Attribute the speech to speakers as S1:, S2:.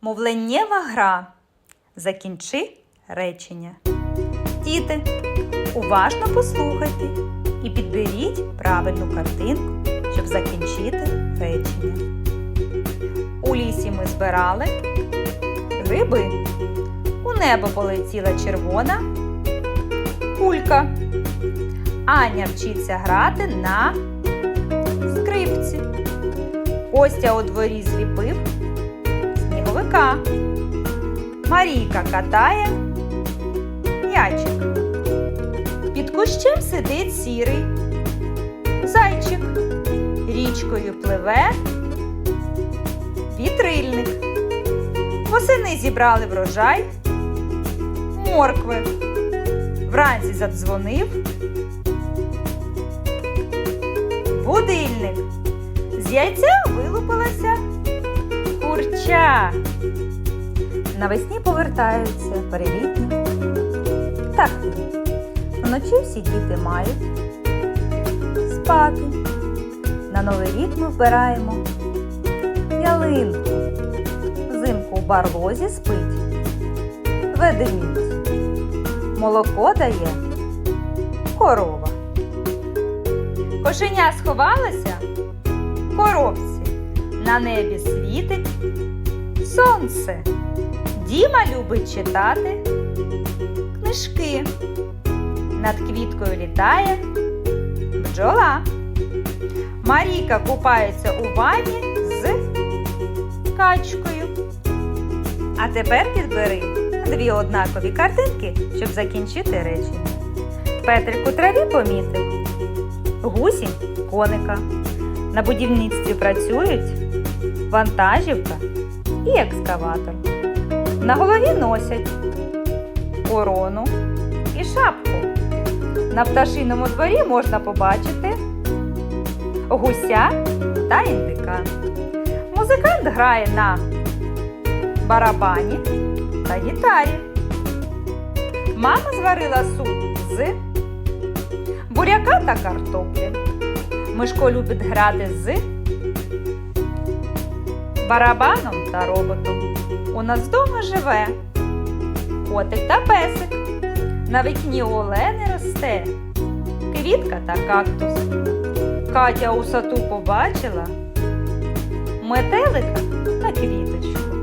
S1: Мовленнєва гра. Закінчи речення. Діти, уважно послухайте і підберіть правильну картинку, щоб закінчити речення. У лісі ми збирали гриби. У небо полетіла червона кулька. Аня вчиться грати на скрипці. Костя у дворі зліпив сніговика. Марійка катає м'ячик. Під кущем сидить сірий зайчик. Річкою пливе вітрильник. Восени зібрали врожай моркви. Вранці задзвонив будильник. З яйця вилупилася курча. Навесні повертаються перелітні птахи. Вночі всі діти мають спати. На новий рік ми вбираємо ялинку. Взимку в барлозі спить ведмідь. Молоко дає корова. Кошеня сховалася в коробці. На небі світить сонце. Діма любить читати книжки. Над квіткою літає бджола. Марійка купається у ванні з качкою. А тепер підбери дві однакові картинки, щоб закінчити речення. Петрик у траві помітив гусінь коника. На будівництві працюють вантажівка і екскаватор. На голові носять корону і шапку. На пташиному дворі можна побачити гуся та індика. Музикант грає на барабані та гітарі. Мама зварила суп з буряка та картоплі. Мишко любить грати з барабаном та роботом. У нас вдома живе котик та песик. На вікні Олени росте квітка та кактус. Катя у сату побачила метелика та квіточку.